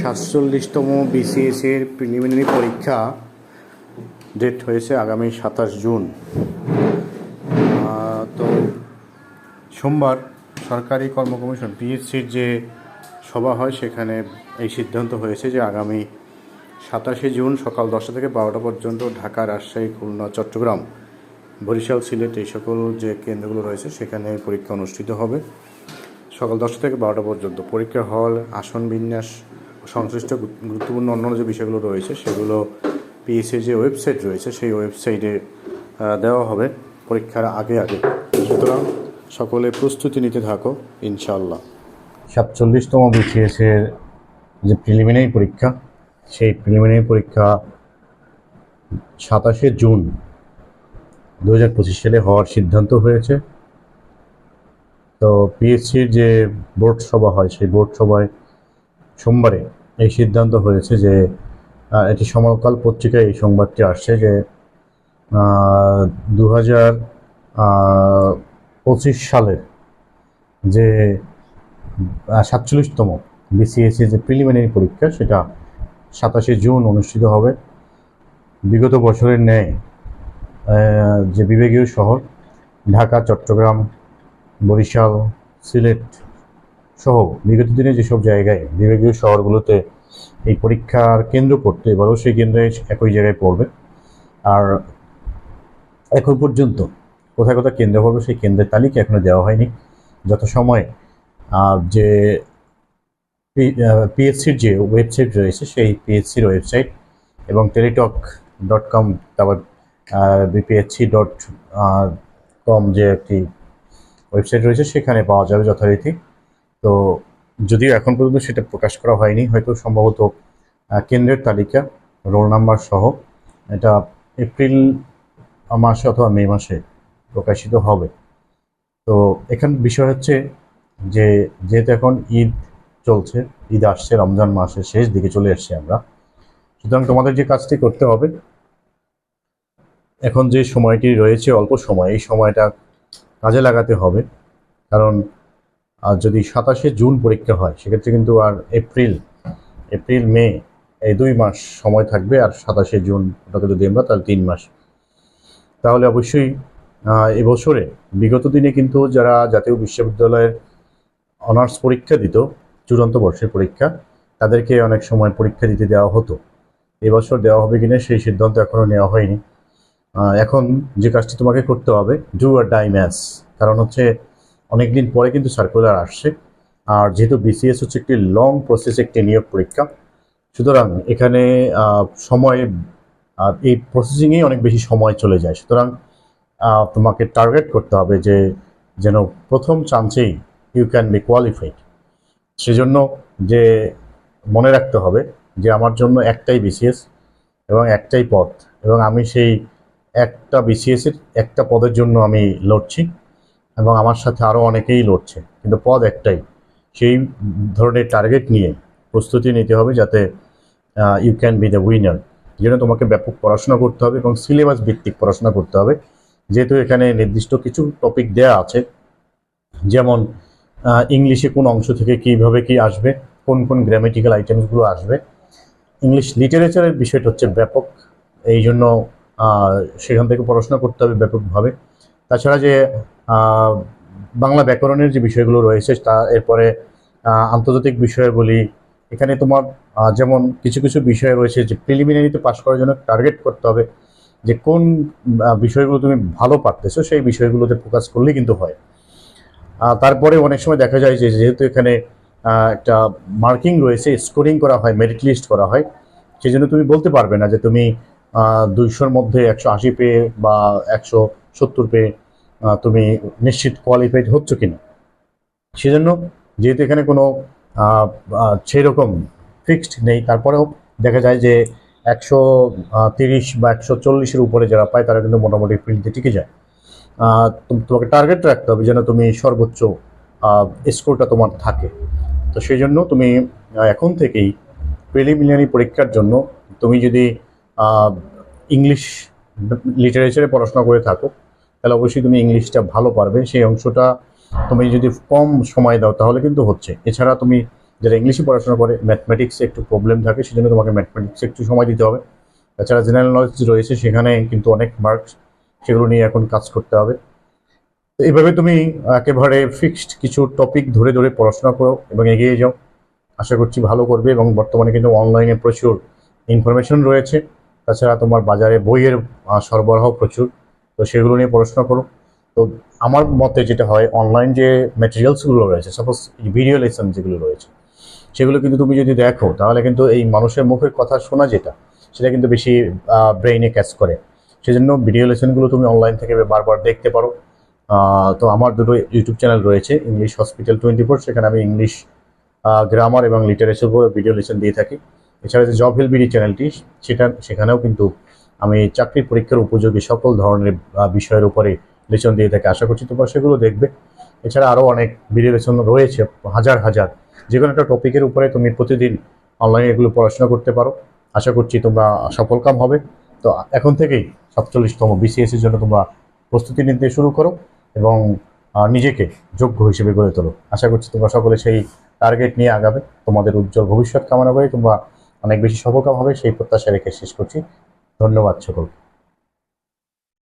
সাতচল্লিশতম বিসিএস এর প্রিলিমিনারি পরীক্ষা ডেট হয়েছে আগামী সাতাশ জুন। তো সোমবার সরকারি কর্ম কমিশন পিএসসির যে সভা হয় সেখানে এই সিদ্ধান্ত হয়েছে যে আগামী সাতাশে জুন সকাল দশটা থেকে বারোটা পর্যন্ত ঢাকা, রাজশাহী, খুলনা, চট্টগ্রাম, বরিশাল, সিলেট এই সকল যে কেন্দ্রগুলো রয়েছে সেখানে পরীক্ষা অনুষ্ঠিত হবে। সকাল দশটা থেকে বারোটা পর্যন্ত পরীক্ষা হল, আসন বিন্যাস সংশ্লিষ্ট গুরুত্বপূর্ণ অন্যান্য যে বিষয়গুলো রয়েছে, সেগুলো পিএসসির যে ওয়েবসাইট রয়েছে, সেই ওয়েবসাইটে দেওয়া হবে পরীক্ষার আগে আগে। সুতরাং সকলে প্রস্তুতি নিতে থাকো ইনশাল্লাহ সাতচল্লিশতম বিসিএসের যে প্রিলিমিনারি পরীক্ষা, সেই প্রিলিমিনারি পরীক্ষা সাতাশে জুন দু হাজার পঁচিশ সালে হওয়ার সিদ্ধান্ত হয়েছে। তো পিএসসির যে বোর্ড সভা হয়, সেই বোর্ড সভায় সোমবারে এই সিদ্ধান্ত হয়েছে যে এটি সমকাল পত্রিকায় এই সংবাদটি আসছে যে দু হাজার পঁচিশ সালের যে সাতচল্লিশতম বিসিএসসি যে প্রিলিমিনারি পরীক্ষা, সেটা সাতাশে জুন অনুষ্ঠিত হবে। বিগত বছরের ন্যায় যে বিভাগীয় শহর, ঢাকা, চট্টগ্রাম, বরিশাল, সিলেট সহ বিগত দিনে যেসব জায়গায় বিভাগীয় শহরগুলোতে এই পরীক্ষার কেন্দ্র করতে এবারও সেই কেন্দ্রে একই জায়গায় পড়বে। আর এখন পর্যন্ত কোথায় কোথায় কেন্দ্র পড়বে সেই কেন্দ্রের তালিকা এখনও দেওয়া হয়নি। যত সময় যে পিএসসির যে ওয়েবসাইট রয়েছে সেই পিএসসির ওয়েবসাইট এবং টেলিটক ডট কম, তারপর বিপিএসসি ডট কম যে একটি ওয়েবসাইট রয়েছে সেখানে পাওয়া যাবে যথারীতি। তো যদিও এখন পর্যন্ত সেটা প্রকাশ করা হয়নি, হয়তো সম্ভবত কেন্দ্রের তালিকা, রোল নাম্বার সহ, এটা এপ্রিল মাসে অথবা মে মাসে প্রকাশিত হবে। তো এখান বিষয় হচ্ছে যে, যেহেতু এখন ঈদ চলছে, ঈদ আসছে, রমজান মাসের শেষ দিকে চলে এসছে আমরা, সুতরাং তোমাদের যে কাজটি করতে হবে, এখন যে সময়টি রয়েছে, অল্প সময়, এই সময়টা কাজে লাগাতে হবে। কারণ আর যদি সাতাশে জুন পরীক্ষা হয়, সেক্ষেত্রে কিন্তু আর এপ্রিল এপ্রিল, মে, এই দুই মাস সময় থাকবে আর সাতাশে জুন ওটাকে যদি আমরা তাহলে তিন মাস। তাহলে অবশ্যই এবছরে বিগত দিনে কিন্তু যারা জাতীয় বিশ্ববিদ্যালয়ের অনার্স পরীক্ষা দিত, চূড়ান্ত বর্ষের পরীক্ষা, তাদেরকে অনেক সময় পরীক্ষা দিতে দেওয়া হতো। এবছর দেওয়া হবে কিনা সেই সিদ্ধান্ত এখনও নেওয়া হয়নি। এখন যে কাজটি তোমাকে করতে হবে ডু আর ডাই ম্যাচ কারণ হচ্ছে অনেকদিন পরে কিন্তু সার্কুলার আসছে। আর যেহেতু বিসিএস হচ্ছে একটি লং প্রসেস একটি নিয়োগ পরীক্ষা, সুতরাং এখানে সময় এই প্রসেসিংয়েই অনেক বেশি সময় চলে যায়। সুতরাং তোমাকে টার্গেট করতে হবে যে, যেন প্রথম চান্সেই ইউ ক্যান বি কোয়ালিফাইড সেজন্য যে, মনে রাখতে হবে যে, আমার জন্য একটাই বিসিএস এবং একটাই পদ এবং আমি সেই একটা বিসিএসের একটা পদের জন্য আমি লড়ছি। এবং আমার সাথে আরও অনেকেই লড়ছে। কিন্তু পদ একটাই, সেই ধরনের টার্গেট নিয়ে প্রস্তুতি নিতে হবে যাতে you can be the winner জন্য তোমাকে ব্যাপক পড়াশোনা করতে হবে এবং সিলেবাস ভিত্তিক পড়াশোনা করতে হবে। যেহেতু এখানে নির্দিষ্ট কিছু টপিক দেয়া আছে, যেমন ইংলিশে কোন অংশ থেকে কীভাবে কি আসবে, কোন কোন গ্রামেটিক্যাল আইটেমসগুলো আসবে। ইংলিশ লিটারেচারের বিষয়টা হচ্ছে ব্যাপক, এই জন্য সেখান থেকে পড়াশোনা করতে হবে ব্যাপকভাবে। তাছাড়া যে বাংলা ব্যাকরণের যে বিষয়গুলো রয়েছে তা এরপরে আন্তর্জাতিক বিষয়গুলি, এখানে তোমার যেমন কিছু কিছু বিষয় রয়েছে যে প্রিলিমিনারিতে পাশ করার জন্য টার্গেট করতে হবে যে কোন বিষয়গুলো তুমি ভালো পারতেছো সেই বিষয়গুলোতে ফোকাস করলে কিন্তু হয়। তারপরে অনেক সময় দেখা যায় যে যেহেতু এখানে একটা মার্কিং রয়েছে স্কোরিং করা হয় মেরিট লিস্ট করা হয় সেই জন্য তুমি বলতে পারবে না যে তুমি দুইশোর মধ্যে একশো আশি পেয়ে বা একশো সত্তর পেয়ে তুমি নিশ্চিত কোয়ালিফাইড হচ্ছ কিনা? সেজন্য যেহেতু এখানে কোনো সেরকম ফিক্সড নেই, তারপরেও দেখা যায় যে একশো তিরিশ বা একশো চল্লিশের উপরে যারা পায়, তারা কিন্তু মোটামুটি ফিল্ডে টিকে যায়। তোমাকে টার্গেট রাখতে হবে যেন তুমি সর্বোচ্চ স্কোরটা তোমার থাকে। তো সেই জন্য তুমি এখন থেকেই প্রিলিমিনারি পরীক্ষার জন্য তুমি যদি ইংলিশ লিটারেচারে পড়াশোনা করে থাকো তাহলে অবশ্যই তুমি ইংলিশটা ভালো পারবে। সেই অংশটা তুমি যদি কম সময় দাও, তাহলে কিন্তু হচ্ছে। এছাড়া তুমি যারা ইংলিশে পড়াশোনা করে ম্যাথমেটিক্সে একটু প্রবলেম থাকে, সেজন্য তোমাকে ম্যাথমেটিক্সে একটু সময় দিতে হবে। তাছাড়া জেনারেল নলেজ রয়েছে, সেখানে কিন্তু অনেক মার্কস সেগুলো নিয়ে এখন কাজ করতে হবে। তো এইভাবে তুমি একেবারে ফিক্সড কিছু টপিক ধরে ধরে পড়াশোনা করো এবং এগিয়ে যাও। আশা করছি ভালো করবে এবং বর্তমানে কিন্তু অনলাইনে প্রচুর ইনফরমেশন রয়েছে। তাছাড়া তোমার বাজারে বইয়ের সরবরাহ প্রচুর। তো সেগুলো নিয়ে পড়াশোনা করো তো আমার মতে যেটা হয় অনলাইন যে ম্যাটেরিয়ালসগুলো রয়েছে সাপোজ ভিডিও লেসন যেগুলো রয়েছে, সেগুলো কিন্তু তুমি যদি দেখো, তাহলে কিন্তু এই মানুষের মুখের কথা শোনা যেটা, সেটা কিন্তু বেশি ব্রেইনে ক্যাচ করে। সেজন্য ভিডিও লেসনগুলো তুমি অনলাইন থেকে বারবার দেখতে পারো। তো আমার দুটো ইউটিউব চ্যানেল রয়েছে ইংলিশ হসপিটাল টোয়েন্টি ফোর সেখানে আমি ইংলিশ গ্রামার এবং লিটারেচার ভিডিও লেসন দিয়ে থাকি। এছাড়া যে জব হিল বিডি চ্যানেলটি সেটা, সেখানেও কিন্তু আমি চাকরির পরীক্ষার উপযোগী সকল ধরনের বিষয়ের উপরে লেসন দিয়ে থাকি। আশা করছি তোমরা সেগুলো দেখবে। এছাড়া আরও অনেক ভিডিও লেসন রয়েছে, হাজার হাজার। যে কোনো একটা টপিকের উপরে তুমি প্রতিদিন অনলাইনে এগুলো পড়াশোনা করতে পারো। আশা করছি তোমরা সফলকাম হবে। তো এখন থেকেই সাতচল্লিশতম বিসিএস এর জন্য তোমরা প্রস্তুতি নিতে শুরু করো এবং নিজেকে যোগ্য হিসেবে গড়ে তোলো। আশা করছি তোমরা সকলে সেই টার্গেট নিয়ে আগাবে। তোমাদের উজ্জ্বল ভবিষ্যৎ কামনা করে তোমরা অনেক বেশি সফলকাম হবে। সেই প্রত্যাশা রেখে শেষ করছি। ধন্যবাদ সকলকে।